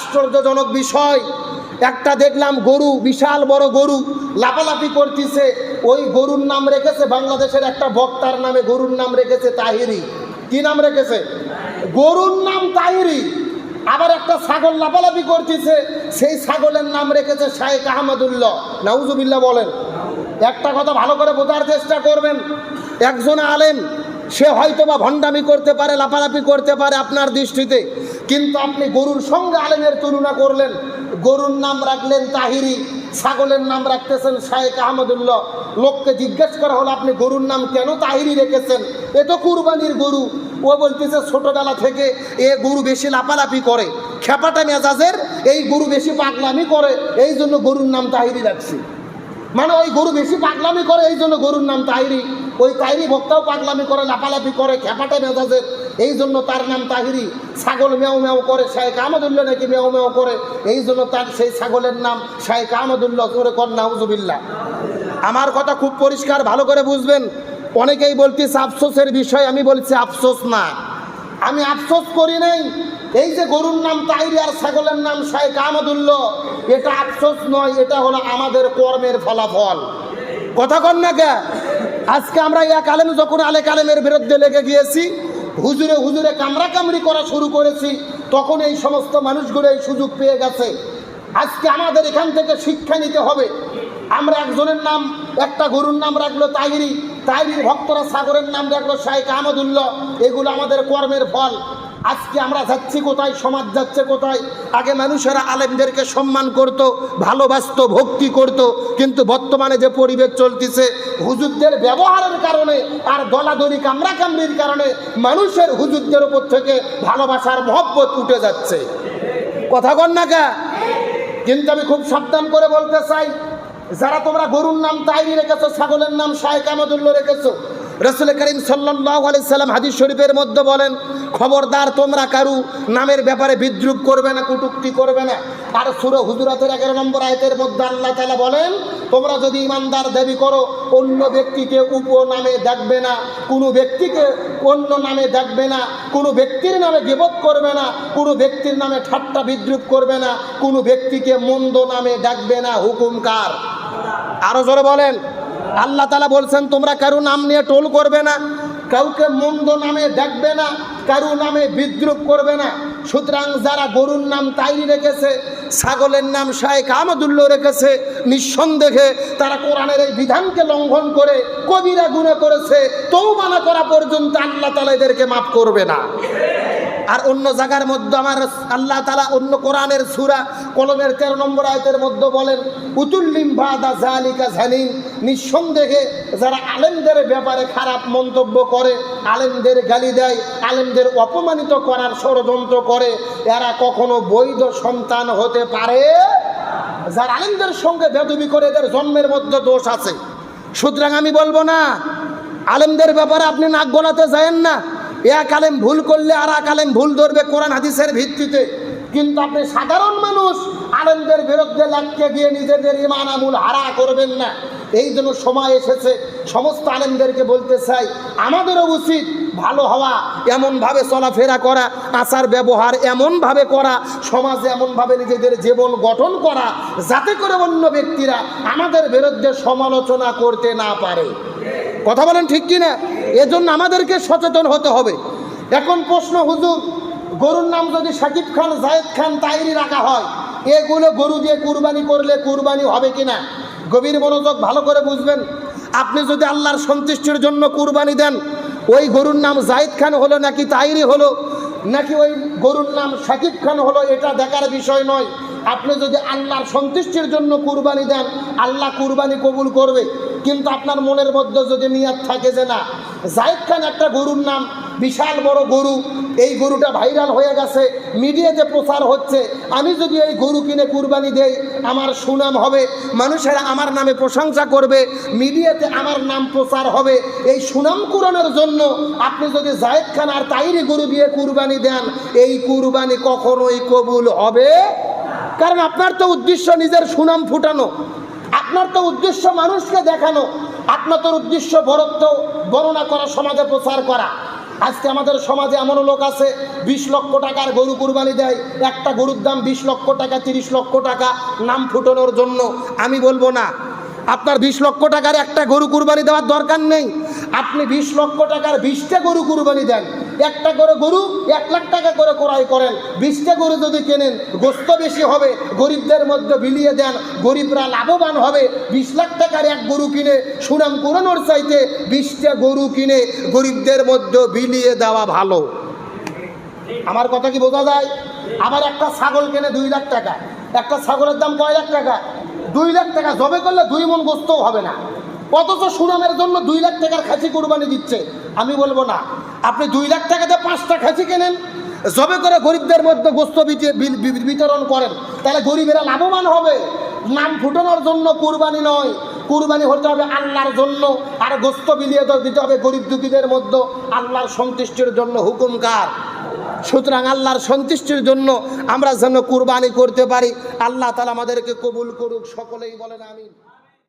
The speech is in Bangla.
আশ্চর্যজনক বিষয়। একটা দেখলাম গরু, বিশাল বড় গরু, লাফালাফি করতেছে। ওই গরুর নাম রেখেছে বাংলাদেশের একটা বক্তার নামে, গরুর নাম রেখেছে তাহিরি। কি নাম রেখেছে? গরুর নাম তাহিরি। আবার একটা ছাগল লাফালাফি করতেছে। সেই ছাগলের নাম রেখেছে শাহেক আহমদুল্লাহ। নাউজুবিল্লাহ বলেন। একটা কথা ভালো করে বোঝার চেষ্টা করবেন। একজন আলেম, সে হয়তো বা ভণ্ডামি করতে পারে, লাফালাফি করতে পারে আপনার দৃষ্টিতে। কিন্তু আপনি গরুর সঙ্গে আলেমের তুলনা করলেন। গরুর নাম রাখলেন তাহিরি, ছাগলের নাম রাখতেছেন শাহেক আহমদুল্লাহ। লোককে জিজ্ঞেস করা হলো, আপনি গরুর নাম কেন তাহিরি রেখেছেন? এ তো কুরবানির গরু। ও বলতেছে, ছোটবেলা থেকে এ গরু বেশি লাপালাপি করে। খেপাটা মেজাজের, এই গরু বেশি পাগলামি করে, এই জন্য গরুর নাম তাহিরি রাখছি। মানে ওই গরু বেশি পাগলামি করে, এই জন্য গরুর নাম তাহিরি। ওই তাহিরি ভক্তাও পাগলামি করে লাপালাপি করে, খেপাটে মেজাজের। এই জন্য তার নাম তাহিরি ছাগল মেও মেও করে শাহেক আহমদুল্লাহ নাকি মেও মেও করে। এই জন্য তার সেই ছাগলের নাম শাহেক আহমদুল্লাহ করে কর নাউজুবিল্লাহ। আমার কথা খুব পরিষ্কার, ভালো করে বুঝবেন। অনেকেই বলতেছে, আফসোসের বিষয়। আমি বলছি, আফসোস না। আমি আফসোস করি নাই। এই যে গরুর নাম তাইরি আর ছাগলের নাম শাহেক আহমদুল্লাহ, এটা আফসোস নয়, এটা হলো আমাদের কর্মের ফলাফল। কথা কন না কে? আজকে আমরা এক আলেম, যখন আলেক আলেমের বিরুদ্ধে লেগে গিয়েছি হুজুরে হুজুরে কামরা কামড়ি করা শুরু করেছি, তখন এই সমস্ত মানুষগুলো এই সুযোগ পেয়ে গেছে। আজকে আমাদের এখান থেকে শিক্ষা নিতে হবে। আমরা একজনের নাম, একটা গরুর নাম রাখল তাহিরি, তাহিরির ভক্তরা সাগরের নাম রাখল শাহেক আহমদুল্লাহ। এগুলো আমাদের কর্মের ফল। আজকে আমরা যাচ্ছি কোথায়, সমাজ যাচ্ছে কোথায়? আগে মানুষেরা আলেমদেরকে সম্মান করত, ভালোবাসতো, ভক্তি করত, কিন্তু বর্তমানে যে পরিবেশ চলতেছে, হুজুরদের ব্যবহারের কারণে আর দলাদলি কামড়া কামড়ির কারণে মানুষের হুজুরদের উপর থেকে ভালোবাসার মহব্বত উঠে যাচ্ছে। কথা কন না কা? কিন্তু আমি খুব সাবধান করে বলতে চাই, যারা তোমরা গরুর নাম তাইরি রেখেছো, ছাগলের নাম শাহেক আহমদুল্লাহ রেখেছো, রসুল করিম সাল্লাম হাদিস শরীফের মধ্যে বলেন খবরদার তোমরা কারু, নামের ব্যাপারে বিদ্রুপ করবে না, কুটুক্তি করবে না। আর সুর হুজুরাতের এগারো নম্বর আয়তের মধ্যে আল্লাহ তালা বলেন, তোমরা যদি ইমানদার দাবি করো, অন্য ব্যক্তিকে উপ নামে দেখবে না, কোনো ব্যক্তিকে অন্য নামে দেখবে না, কোনো ব্যক্তির নামে গেবত করবে না, কোনো ব্যক্তির নামে ঠাট্টা বিদ্রুপ করবে না, কোনো ব্যক্তিকে মন্দ নামে ডাকবে না হুকুমকার আরও জোরে বলেন, আল্লাহ তালা বলছেন, তোমরা কারও নাম নিয়ে টোল করবে না, কাউকে মন্দ নামে ডাকবে না কারও নামে বিদ্রুপ করবে না। সুতরাং যারা গরুর নাম তাইরি রেখেছে, ছাগলের নাম শায়েখ আহমদুল্লাহ রেখেছে, নিঃসন্দেহে তারা কোরআনের এই বিধানকে লঙ্ঘন করে, কবিরা গুণে করেছে তৌবানা করা পর্যন্ত আল্লাহ তালা এদেরকে মাফ করবে না। আর অন্য জায়গার মধ্যে আমার আল্লাহ তালা অন্য কোরআনের সুরা কলমের তেরো নম্বর আয়তের মধ্যে বলেন, উতুল্লিম বাদা জালিকা জানিন নিঃসন্দেহে যারা আলেমদের ব্যাপারে খারাপ মন্তব্য করে, আলেমদের গালি দেয়, আলেমদের অপমানিত করার ষড়যন্ত্র করে, এরা কখনো বৈধ সন্তান হতে পারে? যারা আলেমদের সঙ্গে বেদবি করে এদের জন্মের মধ্যে দোষ আছে। সুতরাং আমি বলব না, আলেমদের ব্যাপারে আপনি নাক গলাতে যায়েন না। এক আলেম ভুল করলে আর এক আলেম ভুল ধরবে কোরআন হাদিসের ভিত্তিতে। কিন্তু আপনি সাধারণ মানুষ, আলেমদের বিরুদ্ধে লাগতে গিয়ে নিজেদের ইমান আমুল হারা করবেন না। এই জন্য সময় এসেছে, সমস্ত আলেমদেরকে বলতে চাই, আমাদেরও উচিত ভালো হওয়া, এমনভাবে চলাফেরা করা, আচার ব্যবহার এমনভাবে করা, সমাজে এমনভাবে নিজেদের জীবন গঠন করা, যাতে করে অন্য ব্যক্তিরা আমাদের বিরুদ্ধে সমালোচনা করতে না পারে। কথা বলেন ঠিক কি না এজন্য আমাদেরকে সচেতন হতে হবে। এখন প্রশ্ন, হুজুর, গরুর নাম যদি সাকিব খান, জায়েদ খান, তাইরি রাখা হয়, এগুলো গরু দিয়ে কুরবানি করলে কুরবানি হবে কিনা? গভীর মনোযোগ ভালো করে বুঝবেন। আপনি যদি আল্লাহর সন্তুষ্টির জন্য কুরবানি দেন, ওই গরুর নাম জায়েদ খান হলো নাকি তাইরি হলো? নাকি ওই গরুর নাম সাকিব খান হলো? এটা দেখার বিষয় নয়। আপনি যদি আল্লাহর সন্তুষ্টির জন্য কুরবানি দেন, আল্লাহ কুরবানি কবুল করবে। কিন্তু আপনার মনের মধ্যে যদি নিয়াত থাকে যে না, জায়েদ খান একটা গরুর নাম, বিশাল বড় গরু, এই গরুটা ভাইরাল হয়ে গেছে, মিডিয়াতে প্রচার হচ্ছে, আমি যদি এই গরু কিনে কুরবানি দেই, আমার সুনাম হবে, মানুষেরা আমার নামে প্রশংসা করবে, মিডিয়াতে আমার নাম প্রচার হবে, এই সুনাম কুরনের জন্য আপনি যদি জায়েদ খান আর তাইরি গরু দিয়ে কুরবানি দেন, এই কুরবানি কখনোই কবুল হবে কারণ আপনার তো উদ্দেশ্য নিজের সুনাম ফুটানো। আপনার তো উদ্দেশ্য মানুষকে দেখানো আপনার তো উদ্দেশ্য বরত্ব বর্ণনা করা, সমাজে প্রচার করা। আজকে আমাদের সমাজে এমনও লোক আছে, বিশ লক্ষ টাকার গরু কুরবানি দেয়, একটা গরুর দাম বিশ লক্ষ টাকা, তিরিশ লক্ষ টাকা, নাম ফুটানোর জন্য। আমি বলব না, আপনার বিশ লক্ষ টাকার একটা গরু কুরবানি দেওয়ার দরকার নেই। আপনি বিশ লক্ষ টাকার বিশটা গরু কুরবানি দেন একটা করে গরু, এক লাখ টাকা করে ক্রয় করেন। বিশটা গরু যদি কেনেন, গোস্ত বেশি হবে, গরিবদের মধ্যে বিলিয়ে দেন, গরিবরা লাভবান হবে। বিশ লাখ টাকার এক গরু কিনে, সুনাম কুরানোর চাইতে বিশটা গরু কিনে গরিবদের মধ্যে বিলিয়ে দেওয়া ভালো। আমার কথা কি বোঝা যায়? আবার একটা ছাগল কেনে দুই লাখ টাকা। একটা ছাগলের দাম কয় লাখ টাকা? দুই লাখ টাকা জবে করলে দুই মন গোস্তও হবে না। অথচ সুনামের জন্য দুই লাখ টাকার খাসি কোরবানি দিচ্ছে। আমি বলব না। আপনি দুই লাখ টাকাতে পাঁচটা খাসি কেনেন? জবে করে গরিবদের মধ্যে গোস্ত বিতরণ করেন। তাহলে গরিবেরা লাভবান হবে। নাম ফুটানোর জন্য কুরবানি নয়। কুরবানি হতে হবে আল্লাহর জন্য। আর গোস্ত বিলিয়ে দিতে হবে গরিব দুঃখীদের মধ্যে। আল্লাহর সন্তুষ্টির জন্য হুকুমকার। সুতরাং আল্লাহর সন্তুষ্টির জন্য আমরা যেন কুরবানি করতে পারি। আল্লাহ তালা আমাদেরকে কবুল করুক। সকলেই বলেন আমিন।